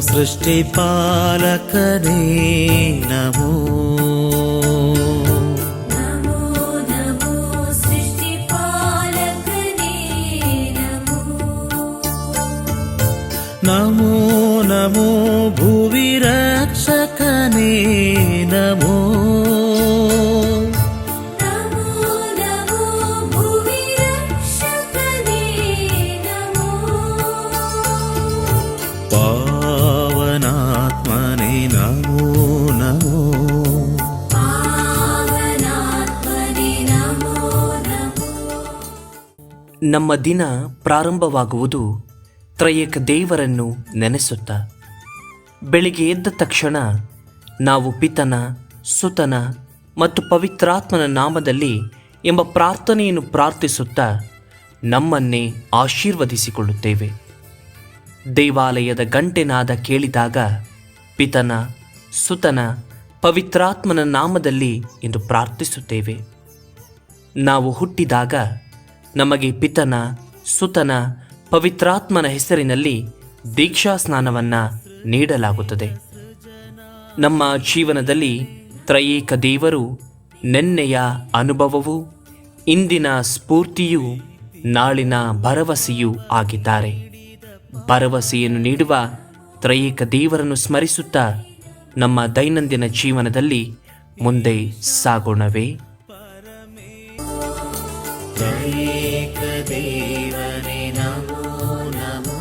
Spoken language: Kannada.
ಸೃಷ್ಟಿಪಾಲಕನೇ ನಮೋ ನಮೋ ನಮೋ ಸೃಷ್ಟಿಪಾಲಕನೇ ನಮೋ ನಮೋ ನಮೋ ಭುವಿ ನಮೋ ನಮೋ. ನಮ್ಮ ದಿನ ಪ್ರಾರಂಭವಾಗುವುದು ತ್ರಯೇಕ ದೇವರನ್ನು ನೆನೆಸುತ್ತಾ. ಬೆಳಿಗ್ಗೆ ಎದ್ದ ತಕ್ಷಣ ನಾವು ಪಿತನ ಸುತನ ಮತ್ತು ಪವಿತ್ರಾತ್ಮನ ನಾಮದಲ್ಲಿ ಎಂಬ ಪ್ರಾರ್ಥನೆಯನ್ನು ಪ್ರಾರ್ಥಿಸುತ್ತಾ ನಮ್ಮನ್ನೇ ಆಶೀರ್ವದಿಸಿಕೊಳ್ಳುತ್ತೇವೆ. ದೇವಾಲಯದ ಗಂಟೆನಾದ ಕೇಳಿದಾಗ ಪಿತನ, ಸುತನ, ಪವಿತ್ರಾತ್ಮನ ನಾಮದಲ್ಲಿ ಎಂದು ಪ್ರಾರ್ಥಿಸುತ್ತೇವೆ. ನಾವು ಹುಟ್ಟಿದಾಗ ನಮಗೆ ಪಿತನ, ಸುತನ, ಪವಿತ್ರಾತ್ಮನ ಹೆಸರಿನಲ್ಲಿ ದೀಕ್ಷಾ ಸ್ನಾನವನ್ನು ನೀಡಲಾಗುತ್ತದೆ. ನಮ್ಮ ಜೀವನದಲ್ಲಿ ತ್ರಯೇಕ ದೇವರು ನೆನ್ನೆಯ ಅನುಭವವೂ, ಇಂದಿನ ಸ್ಫೂರ್ತಿಯೂ, ನಾಳಿನ ಭರವಸೆಯೂ ಆಗಿದ್ದಾರೆ. ಭರವಸೆಯನ್ನು ನೀಡುವ ತ್ರಯೇಕ ದೇವರನ್ನು ಸ್ಮರಿಸುತ್ತಾ ನಮ್ಮ ದೈನಂದಿನ ಜೀವನದಲ್ಲಿ ಮುಂದೆ ಸಾಗೋಣವೇ? ನಮೋ ನಮೋ